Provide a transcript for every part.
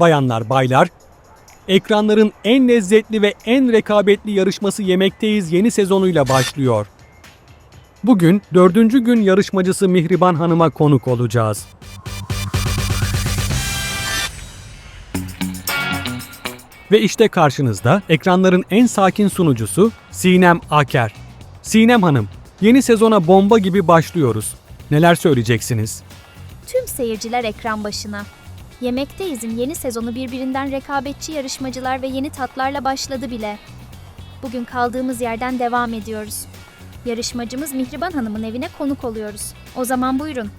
bayanlar, baylar. Ekranların en lezzetli ve en rekabetli yarışması Yemekteyiz yeni sezonuyla başlıyor. Bugün dördüncü gün yarışmacısı Mihriban Hanım'a konuk olacağız. Ve işte karşınızda ekranların en sakin sunucusu Sinem Aker. Sinem Hanım, yeni sezona bomba gibi başlıyoruz. Neler söyleyeceksiniz? Tüm seyirciler ekran başına. Yemekteyiz'in yeni sezonu birbirinden rekabetçi yarışmacılar ve yeni tatlarla başladı bile. Bugün kaldığımız yerden devam ediyoruz. Yarışmacımız Mihriban Hanım'ın evine konuk oluyoruz. O zaman buyurun.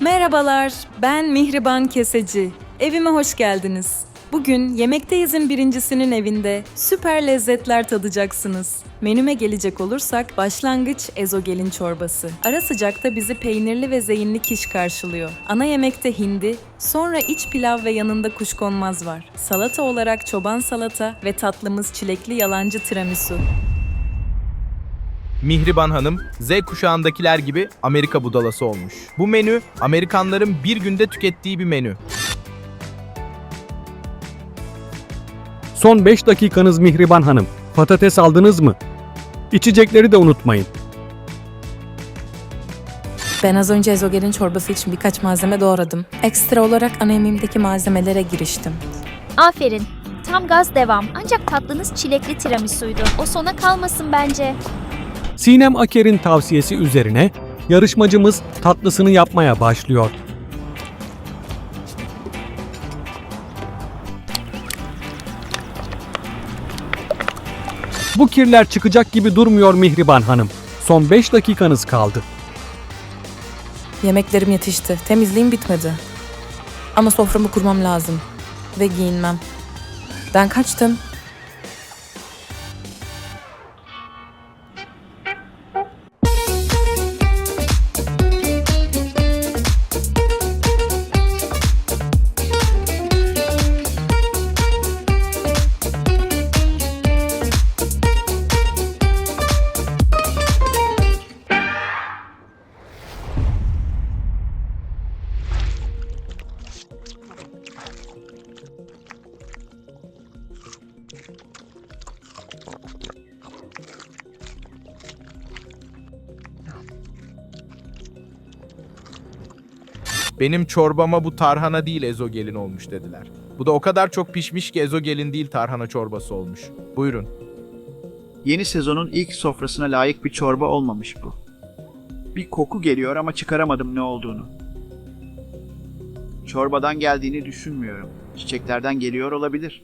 Merhabalar, ben Mihriban Keseci. Evime hoş geldiniz. Bugün Yemekteyiz'in birincisinin evinde süper lezzetler tadacaksınız. Menüme gelecek olursak başlangıç ezogelin çorbası. Ara sıcakta bizi peynirli ve zeyinli kiş karşılıyor. Ana yemekte hindi, sonra iç pilav ve yanında kuşkonmaz var. Salata olarak çoban salata ve tatlımız çilekli yalancı tiramisu. Mihriban Hanım, Z kuşağındakiler gibi Amerika budalası olmuş. Bu menü, Amerikanların bir günde tükettiği bir menü. Son 5 dakikanız Mihriban Hanım. Patates aldınız mı? İçecekleri de unutmayın. Ben az önce ezogelin çorbası için birkaç malzeme doğradım. Ekstra olarak ana yemeğimdeki malzemelere giriştim. Aferin. Tam gaz devam. Ancak tatlınız çilekli tiramisu'ydu. O sona kalmasın bence. Sinem Aker'in tavsiyesi üzerine yarışmacımız tatlısını yapmaya başlıyor. Bu kirler çıkacak gibi durmuyor Mihriban Hanım. Son 5 dakikanız kaldı. Yemeklerim yetişti. Temizliğim bitmedi. Ama soframı kurmam lazım. Ve giyinmem. Ben kaçtım. Benim çorbama bu tarhana değil ezogelin olmuş dediler. Bu da o kadar çok pişmiş ki ezogelin değil tarhana çorbası olmuş. Buyurun. Yeni sezonun ilk sofrasına layık bir çorba olmamış bu. Bir koku geliyor ama çıkaramadım ne olduğunu. Çorbadan geldiğini düşünmüyorum. Çiçeklerden geliyor olabilir.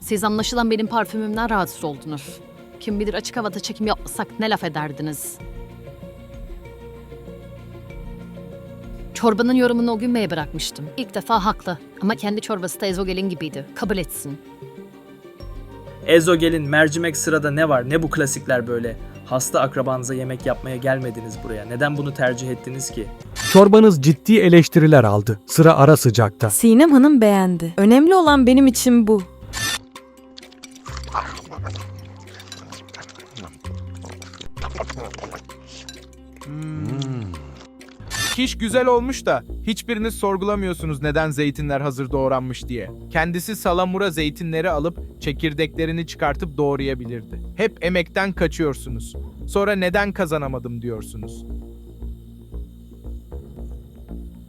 Siz anlaşılan benim parfümümden rahatsız oldunuz. Kim bilir açık havada çekim yapmasak ne laf ederdiniz. Çorbanın yorumunu o gün Bey'e bırakmıştım. İlk defa haklı ama kendi çorbası da ezogelin gibiydi. Kabul etsin. Ezogelin, mercimek sırada ne var? Ne bu klasikler böyle? Hasta akrabanıza yemek yapmaya gelmediniz buraya. Neden bunu tercih ettiniz ki? Çorbanız ciddi eleştiriler aldı. Sıra ara sıcakta. Sinem Hanım beğendi. Önemli olan benim için bu. Kiş güzel olmuş da hiçbiriniz sorgulamıyorsunuz neden zeytinler hazır doğranmış diye. Kendisi salamura zeytinleri alıp çekirdeklerini çıkartıp doğrayabilirdi. Hep emekten kaçıyorsunuz. Sonra neden kazanamadım diyorsunuz.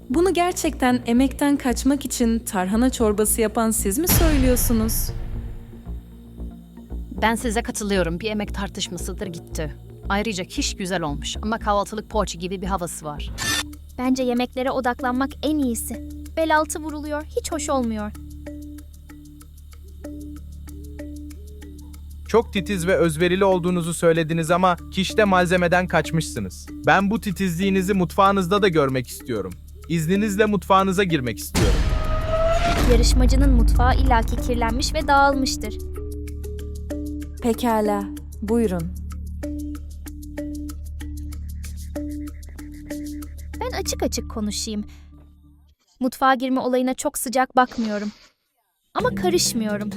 Bunu gerçekten emekten kaçmak için tarhana çorbası yapan siz mi söylüyorsunuz? Ben size katılıyorum. Bir emek tartışmasıdır gitti. Ayrıca kiş güzel olmuş ama kahvaltılık poğaça gibi bir havası var. Bence yemeklere odaklanmak en iyisi. Bel altı vuruluyor, hiç hoş olmuyor. Çok titiz ve özverili olduğunuzu söylediniz ama kişte malzemeden kaçmışsınız. Ben bu titizliğinizi mutfağınızda da görmek istiyorum. İzninizle mutfağınıza girmek istiyorum. Yarışmacının mutfağı illaki kirlenmiş ve dağılmıştır. Pekala. Buyurun. Açık açık konuşayım. Mutfağa girme olayına çok sıcak bakmıyorum. Ama karışmıyorum.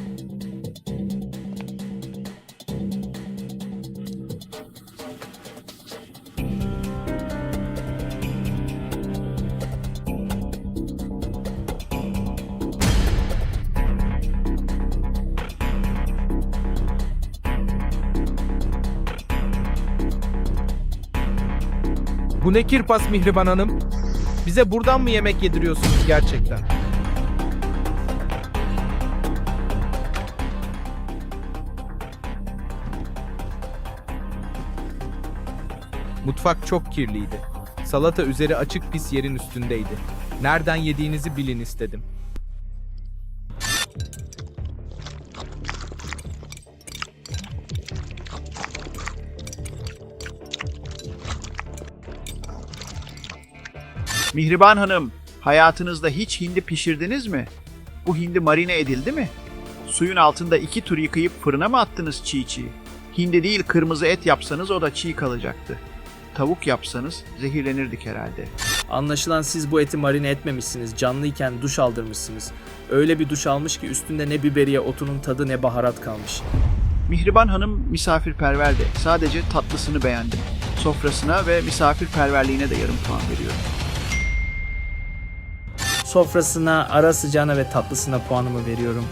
Bu ne kirpas Mihriban Hanım? Bize buradan mı yemek yediriyorsunuz gerçekten? Mutfak çok kirliydi. Salata üzeri açık pis yerin üstündeydi. Nereden yediğinizi bilin istedim. Mihriban Hanım, hayatınızda hiç hindi pişirdiniz mi? Bu hindi marine edildi mi? Suyun altında iki tur yıkayıp fırına mı attınız çiğ çiğ? Hindi değil kırmızı et yapsanız o da çiğ kalacaktı. Tavuk yapsanız zehirlenirdik herhalde. Anlaşılan siz bu eti marine etmemişsiniz. Canlıyken duş aldırmışsınız. Öyle bir duş almış ki üstünde ne biberiye otunun tadı ne baharat kalmış. Mihriban Hanım misafirperverdi. Sadece tatlısını beğendim. Sofrasına ve misafirperverliğine de yarım puan veriyorum. Sofrasına, ara sıcağına ve tatlısına puanımı veriyorum.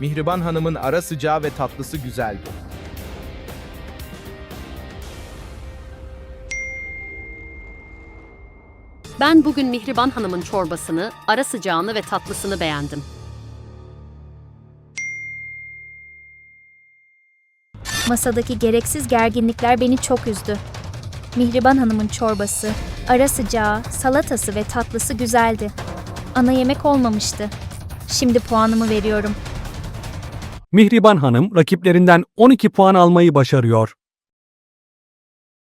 Mihriban Hanım'ın ara sıcağı ve tatlısı güzeldi. Ben bugün Mihriban Hanım'ın çorbasını, ara sıcağını ve tatlısını beğendim. Masadaki gereksiz gerginlikler beni çok üzdü. Mihriban Hanım'ın çorbası, ara sıcağı, salatası ve tatlısı güzeldi. Ana yemek olmamıştı. Şimdi puanımı veriyorum. Mihriban Hanım rakiplerinden 12 puan almayı başarıyor.